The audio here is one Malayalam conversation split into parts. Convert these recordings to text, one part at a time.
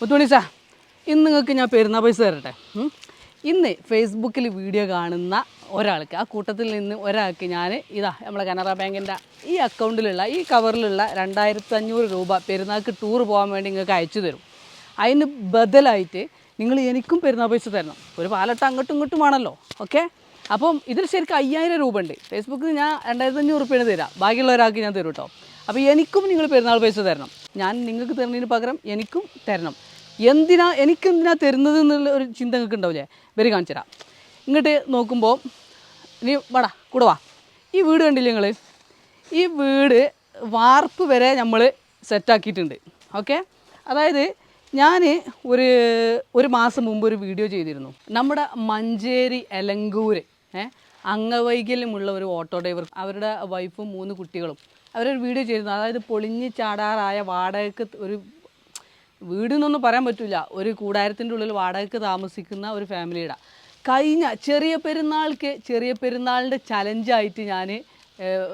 മുത്തുമണി സാ ഇന്ന് നിങ്ങൾക്ക് ഞാൻ പെരുന്നാൾ പൈസ തരട്ടെ. ഇന്ന് ഫേസ്ബുക്കിൽ വീഡിയോ കാണുന്ന ഒരാൾക്ക് ആ കൂട്ടത്തിൽ നിന്ന് ഒരാൾക്ക് ഞാൻ ഇതാ നമ്മളെ കനറ ബാങ്കിന്റെ ഈ അക്കൗണ്ടിലുള്ള ഈ കവറിലുള്ള രണ്ടായിരത്തി അഞ്ഞൂറ് രൂപ പെരുന്നാൾക്ക് ടൂർ പോകാൻ വേണ്ടി നിങ്ങൾക്ക് അയച്ചു തരും. അതിന് ബദലായിട്ട് നിങ്ങൾ എനിക്കും പെരുന്നാൾ പൈസ തരണം. ഒരു പാലട്ട അങ്ങോട്ടും ഇങ്ങോട്ടും ആണല്ലോ ഓക്കെ അപ്പം ഇതിൽ ശരിക്കും അയ്യായിരം രൂപ ഉണ്ട്. ഫേസ്ബുക്കിൽ ഞാൻ രണ്ടായിരത്തി അഞ്ഞൂറ് റുപ്യാണ് തരാം. ബാക്കിയുള്ള ഒരാൾക്ക് ഞാൻ തരും കേട്ടോ അപ്പോൾ എനിക്കും നിങ്ങൾ പെരുന്നാൾ പൈസ തരണം. ഞാൻ നിങ്ങൾക്ക് തരുന്നതിന് പകരം എനിക്കും തരണം. എന്തിനാ എനിക്കെന്തിനാ തരുന്നത് എന്നുള്ള ഒരു ചിന്ത നിങ്ങൾക്ക് ഉണ്ടാവില്ലേ? വരി കാണിച്ചു തരാം. ഇങ്ങോട്ട് നോക്കുമ്പോൾ നീ വാടാ കൂടെ വാ. ഈ വീട് കണ്ടില്ലേ നിങ്ങൾ ഈ വീട് വാർപ്പ് വരെ നമ്മൾ സെറ്റാക്കിയിട്ടുണ്ട് ഓക്കെ അതായത് ഞാൻ ഒരു ഒരു മാസം മുമ്പ് ഒരു വീഡിയോ ചെയ്തിരുന്നു. നമ്മുടെ മഞ്ചേരി എലങ്കൂര് ഏ? അംഗവൈകല്യമുള്ള ഒരു ഓട്ടോ ഡ്രൈവർ അവരുടെ വൈഫും മൂന്ന് കുട്ടികളും. അവരൊരു വീഡിയോ ചെയ്തിരുന്നു. അതായത് പൊളിഞ്ഞ് ചാടാറായ വാടകയ്ക്ക് ഒരു വീട് എന്നൊന്നും പറയാൻ പറ്റില്ല ഒരു കൂടാരത്തിന്റെ ഉള്ളിൽ വാടകയ്ക്ക് താമസിക്കുന്ന ഒരു ഫാമിലിയുടെ കഴിഞ്ഞ ചെറിയ പെരുന്നാൾക്ക് ചെറിയ പെരുന്നാളിന്റെ ചലഞ്ചായിട്ട് ഞാൻ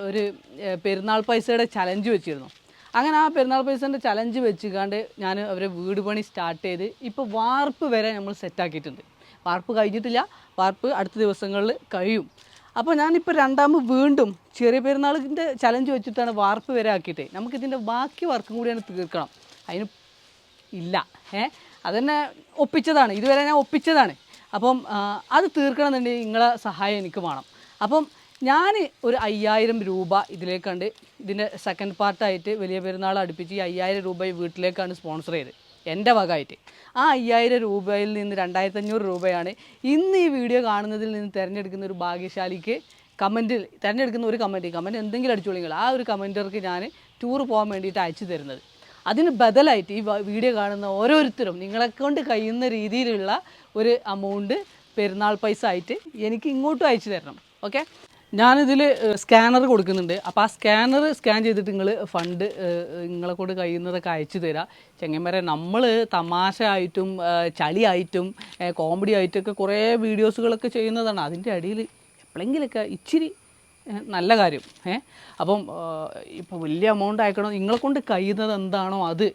ഒരു പെരുന്നാൾ പൈസയുടെ ചലഞ്ച് വെച്ചിരുന്നു. അങ്ങനെ ആ പെരുന്നാൾ പൈസേന്റെ ചലഞ്ച് വെച്ചുകൊണ്ട് ഞാൻ അവരെ വീട് പണി സ്റ്റാർട്ട് ചെയ്ത് ഇപ്പോൾ വാർപ്പ് വരെ നമ്മൾ സെറ്റാക്കിയിട്ടുണ്ട് വാർപ്പ് കഴിഞ്ഞിട്ടില്ല. വാർപ്പ് അടുത്ത ദിവസങ്ങളിൽ കഴിയും. അപ്പോൾ ഞാനിപ്പോൾ രണ്ടാമത് വീണ്ടും ചെറിയ പെരുന്നാളിന്റെ ചലഞ്ച് വെച്ചിട്ടാണ് വാർപ്പ് വരെ ആക്കിയിട്ട്. നമുക്കിതിന്റെ ബാക്കി വർക്കും കൂടിയാണ് തീർക്കണം. അതിന് ഇല്ല. ഏ? അതന്നെ ഒപ്പിച്ചതാണ്. ഇതുവരെ ഞാൻ ഒപ്പിച്ചതാണ്. അപ്പം അത് തീർക്കണമെന്നുണ്ടെങ്കിൽ നിങ്ങളെ സഹായം എനിക്ക് വേണം. അപ്പം ഞാൻ ഒരു അയ്യായിരം രൂപ ഇതിലേക്കാണ്ട് ഇതിന്റെ സെക്കൻഡ് പാർട്ടായിട്ട് വലിയ പെരുന്നാൾ അടുപ്പിച്ച് ഈ അയ്യായിരം രൂപ വീട്ടിലേക്കാണ് സ്പോൺസർ ചെയ്ത് എന്റെ വകമായിട്ട് ആ അയ്യായിരം രൂപയിൽ നിന്ന് രണ്ടായിരത്തി അഞ്ഞൂറ് രൂപയാണ് ഇന്ന് ഈ വീഡിയോ കാണുന്നതിൽ നിന്ന് തിരഞ്ഞെടുക്കുന്ന ഒരു ഭാഗ്യശാലിക്ക് കമന്റിൽ തിരഞ്ഞെടുക്കുന്ന ഒരു കമന്റ് കമന്റ് എന്തെങ്കിലും അടിച്ചോളിങ്ങൾ ആ ഒരു കമന്റർക്ക് ഞാൻ ടൂർ പോകാൻ വേണ്ടിയിട്ട് അയച്ചു തരുന്നത്. അതിന് ബദലായിട്ട് ഈ വീഡിയോ കാണുന്ന ഓരോരുത്തരും നിങ്ങളെക്കൊണ്ട് കഴിയുന്ന രീതിയിലുള്ള ഒരു എമൗണ്ട് പെരുന്നാൾ പൈസ ആയിട്ട് എനിക്ക് ഇങ്ങോട്ടും അയച്ചു തരണം. ഓക്കെ ഞാനിതിൽ സ്കാനർ കൊടുക്കുന്നുണ്ട്. അപ്പോൾ ആ സ്കാനർ സ്കാൻ ചെയ്തിട്ട് നിങ്ങൾ ഫണ്ട് നിങ്ങളെ കൊണ്ട് കഴിയുന്നതൊക്കെ അയച്ചു തരാം. ചെങ്ങന്മാരെ നമ്മൾ തമാശ ആയിട്ടും ചളിയായിട്ടും കോമഡി ആയിട്ടൊക്കെ കുറേ വീഡിയോസുകളൊക്കെ ചെയ്യുന്നതാണ്. അതിന്റെ അടിയിൽ എപ്പോഴെങ്കിലൊക്കെ ഇച്ചിരി നല്ല കാര്യം ഏ. അപ്പം ഇപ്പോൾ വലിയ എമൗണ്ട് ആയിക്കണോ നിങ്ങളെ കൊണ്ട് കഴിയുന്നത് എന്താണോ അത്.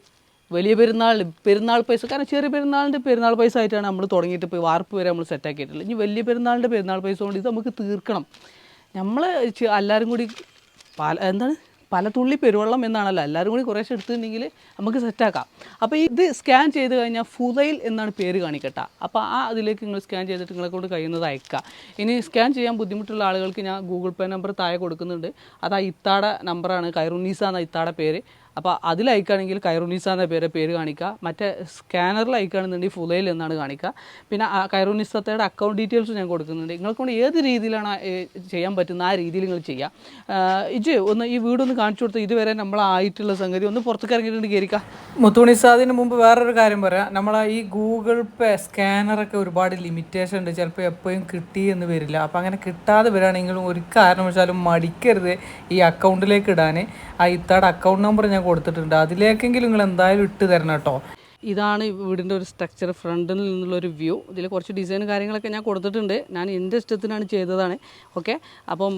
വലിയ പെരുന്നാൾ പെരുന്നാൾ പൈസ കാരണം ചെറിയ പെരുന്നാളിന്റെ പെരുന്നാൾ പൈസ ആയിട്ടാണ് നമ്മൾ തുടങ്ങിയിട്ട് ഇപ്പോൾ വാർപ്പ് വരെ നമ്മൾ സെറ്റാക്കിയിട്ടുള്ളത് ഇനി വലിയ പെരുന്നാളിന്റെ പെരുന്നാൾ പൈസ കൊണ്ട് ഇത് നമുക്ക് തീർക്കണം. നമ്മൾ എല്ലാവരും കൂടി പല എന്താണ്? പല തുള്ളി പെരുവെള്ളം എന്നാണല്ലോ. എല്ലാവരും കൂടി കുറേശ്ശെ എടുത്തിട്ടുണ്ടെങ്കിൽ നമുക്ക് സെറ്റാക്കാം അപ്പോൾ ഇത് സ്കാൻ ചെയ്ത് കഴിഞ്ഞാൽ ഫുതയിൽ എന്നാണ് പേര് കാണിക്കട്ടെ. അപ്പോൾ ആ അതിലേക്ക് നിങ്ങൾ സ്കാൻ ചെയ്തിട്ട് നിങ്ങളെ കൊണ്ട് കഴിയുന്നത് അയക്കുക ഇനി സ്കാൻ ചെയ്യാൻ ബുദ്ധിമുട്ടുള്ള ആളുകൾക്ക് ഞാൻ ഗൂഗിൾ പേ നമ്പർ താഴെ കൊടുക്കുന്നുണ്ട്. അത് ആ ഇത്താടെ നമ്പറാണ് കൈറുന്നീസ എന്ന ഇത്താടെ പേര്. അപ്പോൾ അതിൽ അയക്കുകയാണെങ്കിൽ കൈറുനീസ എന്ന പേര് പേര് കാണിക്കുക. മറ്റേ സ്കാനറിൽ അയക്കുകയാണെന്നുണ്ടെങ്കിൽ ഫുലയിൽ എന്നാണ് കാണിക്കുക. പിന്നെ ആ കൈറുനിസത്തയുടെ അക്കൗണ്ട് ഡീറ്റെയിൽസ് ഞാൻ കൊടുക്കുന്നുണ്ട്. നിങ്ങൾക്കൊണ്ട് ഏത് രീതിയിലാണ് ചെയ്യാൻ പറ്റുന്ന ആ രീതിയിൽ നിങ്ങൾ ചെയ്യുക ഇജ് ഒന്ന് ഈ വീടൊന്ന് കാണിച്ചു കൊടുത്ത്? ഇതുവരെ നമ്മളായിട്ടുള്ള സംഗതി. ഒന്ന് പുറത്തേക്ക് ഇറങ്ങിയിട്ടുണ്ട് കയറിക്കാം മുത്തുമണിസാദിന് മുമ്പ് വേറൊരു കാര്യം പറയാം. നമ്മൾ ഈ ഗൂഗിൾ പേ സ്കാനറൊക്കെ ഒരുപാട് ലിമിറ്റേഷൻ ഉണ്ട്. ചിലപ്പോൾ എപ്പോഴും കിട്ടി എന്ന് വരില്ല. അപ്പോൾ അങ്ങനെ കിട്ടാതെ വരികയാണെങ്കിലും ഒരു കാരണവശാലും മടിക്കരുത് ഈ അക്കൗണ്ടിലേക്ക് ഇടാൻ ഇത്താടെ അക്കൗണ്ട് നമ്പർ ഞാൻ കൊടുത്തിട്ടുണ്ട്. അതിലേക്കെങ്കിലും നിങ്ങൾ എന്തായാലും ഇട്ട് തരണം കേട്ടോ. ഇതാണ് വീടിന്റെ ഒരു സ്ട്രക്ചർ ഫ്രണ്ടിൽ നിന്നുള്ള ഒരു വ്യൂ ഇതിൽ കുറച്ച് ഡിസൈൻ കാര്യങ്ങളൊക്കെ ഞാൻ കൊടുത്തിട്ടുണ്ട്. ഞാൻ എന്റെ ഇഷ്ടത്തിനാണ് ചെയ്തതാണ്. ഓക്കെ അപ്പം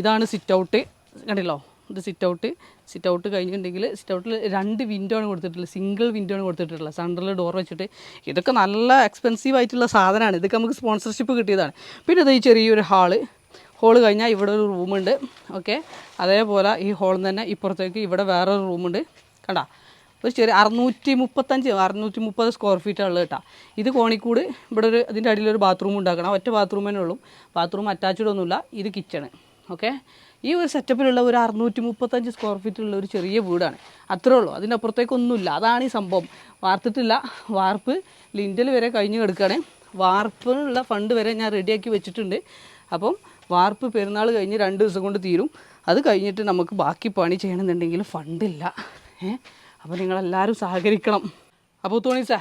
ഇതാണ് സിറ്റ് ഔട്ട് കണ്ടില്ലോ? ഇത് സിറ്റ് ഔട്ട് സിറ്റ് ഔട്ട് കഴിഞ്ഞിട്ടുണ്ടെങ്കിൽ സിറ്റ് ഔട്ടിൽ രണ്ട് വിൻഡോ ആണ് കൊടുത്തിട്ടുള്ളത്. സിംഗിൾ വിൻഡോ ആണ് കൊടുത്തിട്ടുള്ളത്. സെന്ററിൽ ഡോർ വെച്ചിട്ട്. ഇതൊക്കെ നല്ല എക്സ്പെൻസീവ് ആയിട്ടുള്ള സാധനമാണ്. ഇതൊക്കെ നമുക്ക് സ്പോൺസർഷിപ്പ് കിട്ടിയതാണ്. പിന്നെ ഇത് ഈ ചെറിയൊരു ഹാൾ ഹോൾ കഴിഞ്ഞാൽ ഇവിടെ ഒരു റൂമുണ്ട് ഓക്കെ അതേപോലെ ഈ ഹോളിൽ തന്നെ ഇപ്പുറത്തേക്ക് ഇവിടെ വേറൊരു റൂമുണ്ട് കണ്ടാ? ഒരു ചെറിയ അറുന്നൂറ്റി മുപ്പത്തഞ്ച് അറുന്നൂറ്റി മുപ്പത് സ്ക്വയർ ഫീറ്റാണ് ഉള്ളത് കേട്ടോ. ഇത് കോണിക്കൂട്. ഇവിടെ ഒരു ഇതിന്റെ അടിയിലൊരു ബാത്റൂം ഉണ്ടാക്കണം. ഒറ്റ ബാത്റൂം തന്നെ ഉള്ളൂ. ബാത്റൂം അറ്റാച്ച്ഡ് ഒന്നുമില്ല ഇത് കിച്ചണ് ഓക്കെ ഈ ഒരു സെറ്റപ്പിലുള്ള ഒരു അറുന്നൂറ്റി മുപ്പത്തഞ്ച് സ്ക്വയർ ഫീറ്റുള്ള ഒരു ചെറിയ വീടാണ്. അത്രേ ഉള്ളൂ. അതിന്റെ അപ്പുറത്തേക്കൊന്നുമില്ല അതാണ് ഈ സംഭവം. വാർത്തിട്ടില്ല. വാർപ്പ് ലിൻഡൽ വരെ കഴിഞ്ഞ് കിടക്കുകയാണ് വാർപ്പിനുള്ള ഫണ്ട് വരെ ഞാൻ റെഡിയാക്കി വെച്ചിട്ടുണ്ട്. അപ്പം വാർപ്പ് പെരുന്നാൾ കഴിഞ്ഞ് രണ്ട് ദിവസം കൊണ്ട് തീരും. അത് കഴിഞ്ഞിട്ട് നമുക്ക് ബാക്കി പണി ചെയ്യണമെന്നുണ്ടെങ്കിൽ ഫണ്ടില്ല ഏഹ് അപ്പോൾ നിങ്ങളെല്ലാവരും സഹകരിക്കണം. അപ്പോൾ തോണീസാ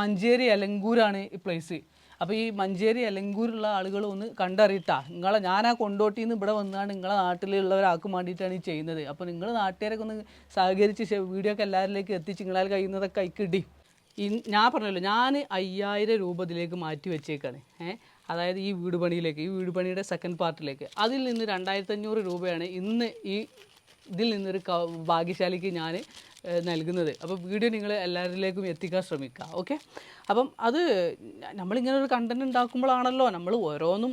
മഞ്ചേരി അലങ്കൂരാണ് ഈ പ്ലേസ് അപ്പോൾ ഈ മഞ്ചേരി അലങ്കൂരുള്ള ആളുകൾ ഒന്ന് കണ്ടറിയിട്ടാ. നിങ്ങളെ ഞാൻ ആ കൊണ്ടോട്ടിയിൽ നിന്ന് ഇവിടെ വന്നാണ് നിങ്ങളെ നാട്ടിലുള്ളവരാക്കും വേണ്ടിയിട്ടാണ് ഈ ചെയ്യുന്നത്. അപ്പോൾ നിങ്ങൾ നാട്ടുകാരൊക്കെ ഒന്ന് സഹകരിച്ച് വീഡിയോ ഒക്കെ എല്ലാവരിലേക്ക് എത്തിച്ച് നിങ്ങളാൽ കഴിയുന്നതൊക്കെ കൈക്കിടി ഞാൻ പറഞ്ഞല്ലോ ഞാൻ അയ്യായിരം രൂപ ഇതിലേക്ക് മാറ്റി വെച്ചേക്കാണ്. ഏഹ് അതായത് ഈ വീട് പണിയിലേക്ക് ഈ വീട് പണിയുടെ സെക്കൻഡ് പാർട്ടിലേക്ക് അതിൽ നിന്ന് രണ്ടായിരത്തഞ്ഞൂറ് രൂപയാണ് ഇന്ന് ഈ ഇതിൽ നിന്നൊരു ഭാഗ്യശാലിക്ക് ഞാൻ നൽകുന്നത്. അപ്പോൾ വീഡിയോ നിങ്ങൾ എല്ലാവരിലേക്കും എത്തിക്കാൻ ശ്രമിക്കുക ഓക്കെ? അപ്പം അത് നമ്മളിങ്ങനെ ഒരു കണ്ടന്റ് ഉണ്ടാക്കുമ്പോഴാണല്ലോ നമ്മൾ ഓരോന്നും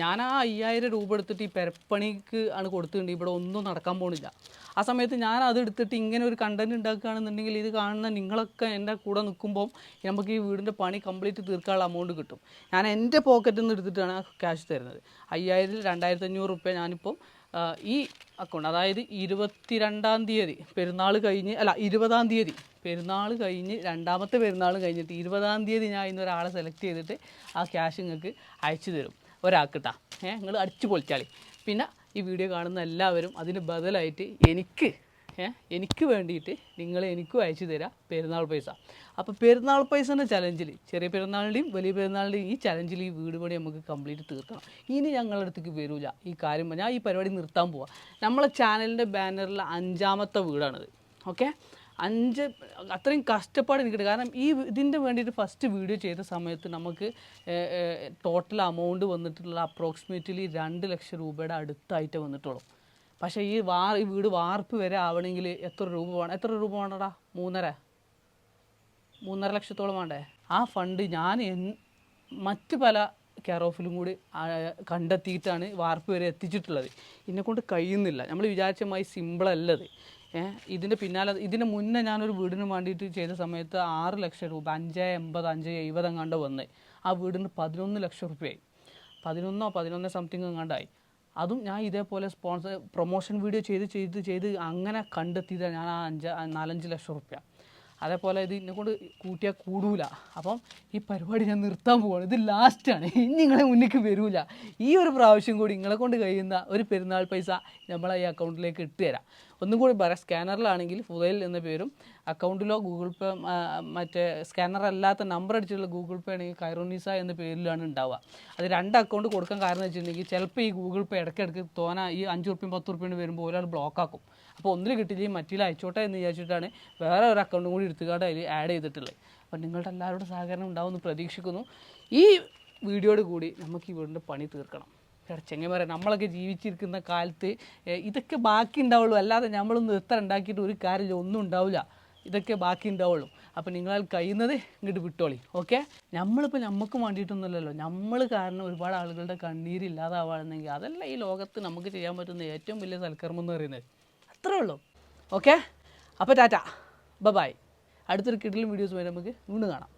ഞാൻ ആ അയ്യായിരം രൂപ എടുത്തിട്ട് ഈ പെരപ്പണിക്ക് ആണ് കൊടുത്തിട്ടുണ്ട്. ഇവിടെ ഒന്നും നടക്കാൻ പോണില്ല. ആ സമയത്ത് ഞാൻ അത് എടുത്തിട്ട് ഇങ്ങനെ ഒരു കണ്ടന്റ് ഉണ്ടാക്കുകയാണെന്നുണ്ടെങ്കിൽ ഇത് കാണുന്ന നിങ്ങളൊക്കെ എന്റെ കൂടെ നിൽക്കുമ്പോൾ നമുക്ക് ഈ വീടിന്റെ പണി കംപ്ലീറ്റ് തീർക്കാനുള്ള അമൗണ്ട് കിട്ടും. ഞാൻ എന്റെ പോക്കറ്റിൽ നിന്ന് എടുത്തിട്ടാണ് ആ ക്യാഷ് തരുന്നത്. അയ്യായിരത്തിൽ രണ്ടായിരത്തി അഞ്ഞൂറ് റുപ്യ ഞാനിപ്പം ഈ അക്കൗണ്ട് അതായത് ഇരുപത്തിരണ്ടാം തീയതി പെരുന്നാൾ കഴിഞ്ഞ് അല്ല ഇരുപതാം തീയതി പെരുന്നാൾ കഴിഞ്ഞ് രണ്ടാമത്തെ പെരുന്നാൾ കഴിഞ്ഞിട്ട് ഇരുപതാം തീയതി ഞാൻ ഇന്ന് ഒരാളെ സെലക്ട് ചെയ്തിട്ട് ആ ക്യാഷ് നിങ്ങൾക്ക് അയച്ചു തരും. ഒരാൾക്കിട്ടാ ഏഹ് നിങ്ങൾ അടിച്ചു പൊളിച്ചാളി. പിന്നെ ഈ വീഡിയോ കാണുന്ന എല്ലാവരും അതിന് ബദലായിട്ട് എനിക്ക് എനിക്ക് വേണ്ടിയിട്ട് നിങ്ങൾ എനിക്കും അയച്ചു തരാം പെരുന്നാൾ പൈസ. അപ്പോൾ പെരുന്നാൾ പൈസേന്റെ ചലഞ്ചിൽ ചെറിയ പെരുന്നാളിന്റെയും വലിയ പെരുന്നാളിന്റെയും ഈ ചലഞ്ചിൽ ഈ വീട് പണി നമുക്ക് കംപ്ലീറ്റ് തീർക്കണം. ഇനി ഞങ്ങളുടെ അടുത്തേക്ക് വരില്ല ഈ കാര്യം ഞാൻ ഈ പരിപാടി നിർത്താൻ പോവാം. നമ്മളെ ചാനലിന്റെ ബാനറിലെ അഞ്ചാമത്തെ വീടാണിത്. ഓക്കെ അഞ്ച് അത്രയും കഷ്ടപ്പാട് എനിക്കുണ്ട്. കാരണം ഈ ഇതിന്റെ വേണ്ടിയിട്ട് ഫസ്റ്റ് വീഡിയോ ചെയ്ത സമയത്ത് നമുക്ക് ടോട്ടൽ അമൗണ്ട് വന്നിട്ടുള്ള അപ്രോക്സിമേറ്റ്ലി രണ്ട് ലക്ഷം രൂപയുടെ അടുത്തായിട്ട് വന്നിട്ടുള്ളൂ. പക്ഷേ ഈ വാർ ഈ വീട് വാർപ്പ് വരെ ആവണമെങ്കിൽ എത്ര രൂപ വേണം? എത്ര രൂപ വേണടാ? മൂന്നര. മൂന്നര ലക്ഷത്തോളം വേണ്ടേ? ആ ഫണ്ട് ഞാൻ മറ്റ് പല കെയർ ഓഫിലും കൂടി കണ്ടെത്തിയിട്ടാണ് വാർപ്പ് വരെ എത്തിച്ചിട്ടുള്ളത്. എന്നെക്കൊണ്ട് കഴിയുന്നില്ല. നമ്മൾ വിചാരിച്ചമായി സിമ്പിളല്ലത് ഇതിന്റെ പിന്നാലെ ഇതിന് മുന്നേ ഞാനൊരു വീടിന് വേണ്ടിയിട്ട് ചെയ്ത സമയത്ത് ആറ് ലക്ഷം രൂപ അഞ്ച് എൺപത് അഞ്ച് എഴുപത് എങ്ങാണ്ട് വന്ന്. ആ വീടിന് പതിനൊന്ന് ലക്ഷം റുപ്യയായി പതിനൊന്നോ പതിനൊന്ന് സംതിങ് എങ്ങാണ്ടായി. അതും ഞാൻ ഇതേപോലെ സ്പോൺസർ പ്രൊമോഷൻ വീഡിയോ ചെയ്ത് ചെയ്ത് ചെയ്ത് അങ്ങനെ കണ്ടെത്തിയതാണ് ഞാൻ ആ അഞ്ച് നാലഞ്ച് ലക്ഷം റുപ്യ. അതേപോലെ ഇത് എന്നെ കൊണ്ട് കൂട്ടിയാൽ കൂടൂല. അപ്പം ഈ പരിപാടി ഞാൻ നിർത്താൻ പോവാണ്. ഇത് ലാസ്റ്റാണ് ഇനി നിങ്ങളെ മുന്നിലേക്ക് വരൂല. ഈ ഒരു പ്രാവശ്യം കൂടി നിങ്ങളെ കൊണ്ട് കഴിയുന്ന ഒരു പെരുന്നാൾ പൈസ നമ്മളെ ഈ അക്കൗണ്ടിലേക്ക് ഇട്ട് തരാം. ഒന്നും കൂടി പറയാം. സ്കാനറിലാണെങ്കിൽ ഫുതൈൽ എന്ന പേരും അക്കൗണ്ടിലോ ഗൂഗിൾ പേ മറ്റേ സ്കാനർ അല്ലാത്ത നമ്പർ അടിച്ചിട്ടുള്ള ഗൂഗിൾ പേ ആണെങ്കിൽ കൈറോനിസ എന്ന പേരിലാണ് ഉണ്ടാവുക. അത് രണ്ട് അക്കൗണ്ട് കൊടുക്കാൻ കാരണം വെച്ചിട്ടുണ്ടെങ്കിൽ ചിലപ്പോൾ ഈ ഗൂഗിൾ പേ ഇടയ്ക്കിടയ്ക്ക് തോന ഈ അഞ്ച് റുപ്യം പത്ത് റുപ്യം വരുമ്പോൾ ഒരാൾ ബ്ലോക്ക് ആക്കും. അപ്പോൾ ഒന്നിൽ കിട്ടിയില്ലെങ്കിൽ മറ്റേ അയച്ചോട്ടെ എന്ന് വിചാരിച്ചിട്ടാണ് വേറെ ഒരു അക്കൗണ്ടും കൂടി എടുത്തുകാട് അതിൽ ആഡ് ചെയ്തിട്ടുള്ളത്. അപ്പോൾ നിങ്ങളുടെ എല്ലാവരുടെ സഹകരണം ഉണ്ടാവുമെന്ന് പ്രതീക്ഷിക്കുന്നു. ഈ വീഡിയോയോട് കൂടി നമുക്ക് ഈ വീടിന്റെ പണി തീർക്കണം. ചെങ്ങന്മാരെ നമ്മളൊക്കെ ജീവിച്ചിരിക്കുന്ന കാലത്ത് ഇതൊക്കെ ബാക്കി ഉണ്ടാവുള്ളൂ. അല്ലാതെ നമ്മളൊന്നും എത്ര ഉണ്ടാക്കിയിട്ട് ഒരു കാര്യമില്ല ഒന്നും ഉണ്ടാവില്ല ഇതൊക്കെ ബാക്കി ഉണ്ടാവുള്ളൂ. അപ്പോൾ നിങ്ങളാൽ കഴിയുന്നത് ഇങ്ങോട്ട് വിട്ടോളി. ഓക്കെ? നമ്മളിപ്പോൾ നമുക്ക് വേണ്ടിയിട്ടൊന്നുമല്ലല്ലോ. നമ്മൾ കാരണം ഒരുപാട് ആളുകളുടെ കണ്ണീര് ഇല്ലാതാവാണെന്നെങ്കിൽ അതല്ല ഈ ലോകത്ത് നമുക്ക് ചെയ്യാൻ പറ്റുന്ന ഏറ്റവും വലിയ സൽക്കർമ്മം എന്ന് പറയുന്നത്. അത്രേ ഉള്ളൂ. ഓക്കെ? അപ്പോൾ ടാറ്റ. ബ ബായ് അടുത്തൊരു കിട്ടിലും വീഡിയോസ് വരെ നമുക്ക് വീണ്ടും കാണാം.